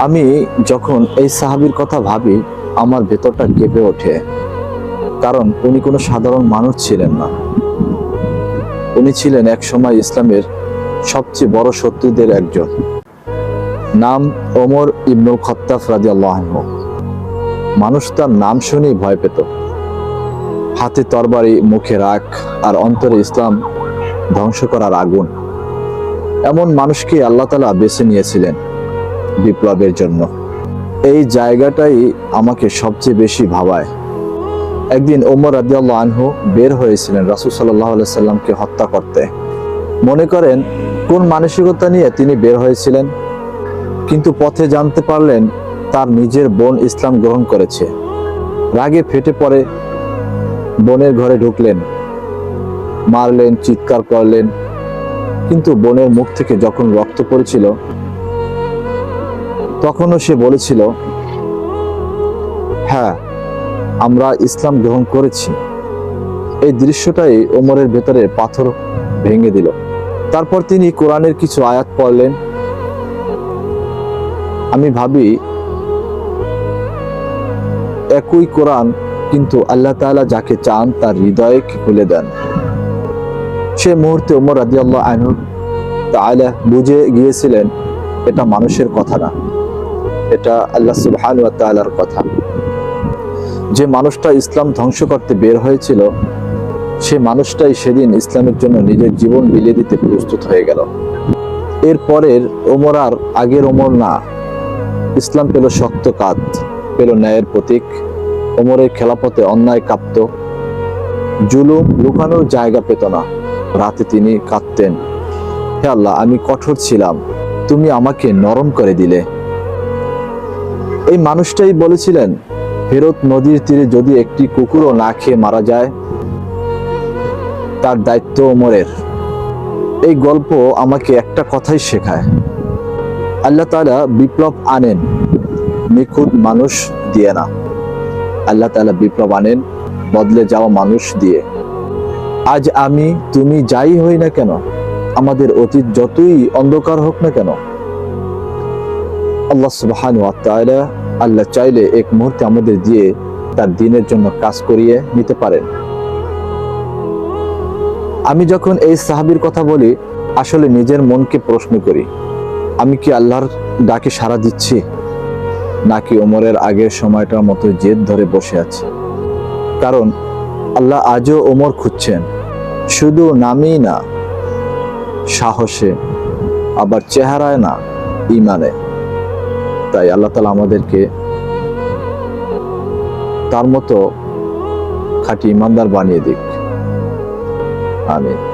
আমি যখন এই সাহাবির কথা ভাবি, আমার ভেতরটা কেঁপে ওঠে। কারণ উনি কোনো সাধারণ মানুষ ছিলেন না। উনি ছিলেন এক সময় ইসলামের সবচেয়ে বড় শত্রুদের একজন। নাম ওমর ইবনুল খত্তাফ রাজি আল্লাহ মানুষ তার নাম শুনেই ভয় পেত। হাতে তরবারি, মুখে রাখ আর অন্তরে ইসলাম ধ্বংস করার আগুন। এমন মানুষকে আল্লাহ তালা বেছে নিয়েছিলেন। বিপ্লবের জন্য। এই জায়গাটাই আমাকে সবচেয়ে বেশি ভাবায়। একদিন ওমর রাদিয়াল্লাহ আনহু বের হয়েছিলেন রাসুল সাল্লাহ সাল্লামকে হত্যা করতে। মনে করেন, কোন মানসিকতা নিয়ে তিনি বের হয়েছিলেন? কিন্তু পথে জানতে পারলেন, তার নিজের বোন ইসলাম গ্রহণ করেছে। রাগে ফেটে পড়ে বোনের ঘরে ঢুকলেন। মারলেন, চিৎকার করলেন। কিন্তু বোনের মুখ থেকে যখন রক্ত পড়েছিল তখনও সে বলেছিল হ্যাঁ আমরা ইসলাম গ্রহণ করেছি। এই দৃশ্যটাই ওমরের ভেতরে পাথর ভেঙে দিল। তারপর তিনি কোরআনের কিছু আয়াত পড়লেন। আমি ভাবি, একই কোরআন, কিন্তু আল্লাহ তাআলা যাকে চান তার হৃদয়ে খুলে দেন। সে মুহূর্তে ওমর রাদিয়াল্লাহু আনহু তাআলা বুঝে গিয়েছিলেন, এটা মানুষের কথা না। এটা আল্লাহ সুবহানাহু ওয়া তাআলার কথা। যে মানুষটা ইসলাম ধ্বংস করতে বের হয়েছিল, সে মানুষটাই সেদিন ইসলামের জন্য নিজের জীবন বিলিয়ে দিতে প্রস্তুত হয়ে গেল। এরপরের ওমর আর আগের ওমর না। ইসলাম পেল শক্ত কাত পেল ন্যায়ের প্রতীক। ওমরের খেলাপথে অন্যায় কাঁপত। জুলুম লুকানোর জায়গা পেত না। রাতে তিনি কাঁদতেন। হে আল্লাহ, আমি কঠোর ছিলাম। তুমি আমাকে নরম করে দিলে। এই মানুষটাই বলেছিলেন, ফেরত নদীর তীরে যদি একটি কুকুরও না খেয়ে মারা যায়, তার দায়িত্ব ওমরের। এই গল্প আমাকে একটা কথাই শেখায়। আল্লাহ তালা বিপ্লব আনেন, নিখুঁত মানুষ দিয়ে না। আল্লাহ তাআলা বিপ্লব আনেন, বদলে যাওয়া মানুষ দিয়ে। আজ আমি, তুমি যাই হই না কেন, আমাদের অতীত যতই অন্ধকার হোক না কেন, আল্লাহ সুবহান আল্লাহ চাইলে এক মুহূর্তে আমাদের দিয়ে তার দিনের জন্য কাজ করিয়ে নিতে পারেন। আমি যখন এই সাহাবির কথা বলি, আসলে নিজের মনকে প্রশ্ন করি, আমি কি আল্লাহর ডাকে সাড়া দিচ্ছি? নাকি ওমরের আগের সময়টার মতো জেদ ধরে বসে আছে? কারণ আল্লাহ আজও ওমর খুঁজছেন, শুধু নামেই না, সাহসে, আবার চেহারায় না ইমানে তাই আল্লাহ তালা আমাদেরকে তার মতো খাঁটি ইমানদার বানিয়ে দিক। আমিন।